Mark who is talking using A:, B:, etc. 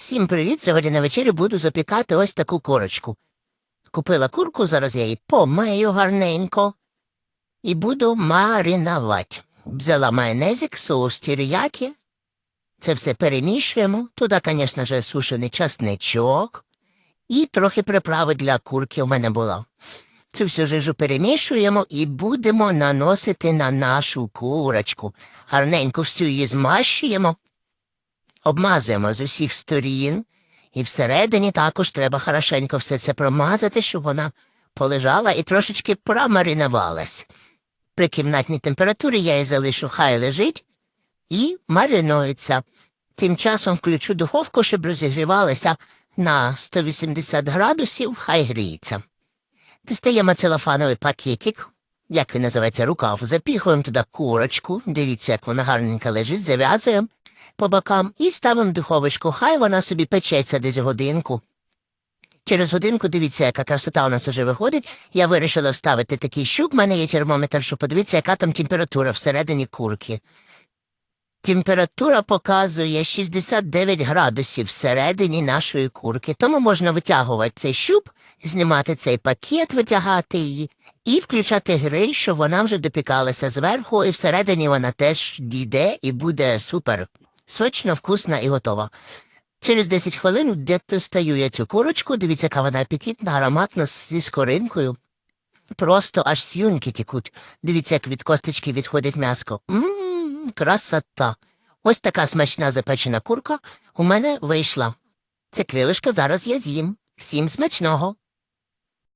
A: Всім привіт! Сьогодні на вечерю буду запікати ось таку курочку. Купила курку, зараз я її помию гарненько і буду маринувати. Взяла майонезик, соус тіріякі. Це все перемішуємо. Туди, звісно ж, сушений часничок. І трохи приправи для курки у мене було. Цю всю жижу перемішуємо і будемо наносити на нашу курочку. Гарненько всю її змащуємо обмазуємо з усіх сторін, і всередині також треба хорошенько все це промазати, щоб вона полежала і трошечки промаринувалась. При кімнатній температурі я її залишу, хай лежить і маринується. Тим часом включу духовку, щоб розігрівалася на 180 градусів, хай гріється. Дістаємо целофановий пакетик, як він називається, рукав, запіхуємо туди курочку, дивіться, як вона гарненько лежить, зав'язуємо по бокам і ставимо в духовочку, хай вона собі печеться десь годинку. Через годинку дивіться, яка красота у нас уже виходить. Я вирішила вставити такий щуп, в мене є термометр, щоб подивитися, яка там температура всередині курки. Температура показує 69 градусів всередині нашої курки, тому можна витягувати цей щуп, знімати цей пакет, витягати її і включати гриль, щоб вона вже допікалася зверху, і всередині вона теж дійде і буде супер. Сочно, вкусна і готова. Через 10 хвилин дістаю я цю курочку, дивіться, яка вона апетитна, ароматна зі скоринкою. Просто аж сюньки тікуть. Дивіться, як від косточки відходить м'яско. Мм, красота. Ось така смачна запечена курка у мене вийшла. Це крилишко зараз я з'їм. Всім смачного.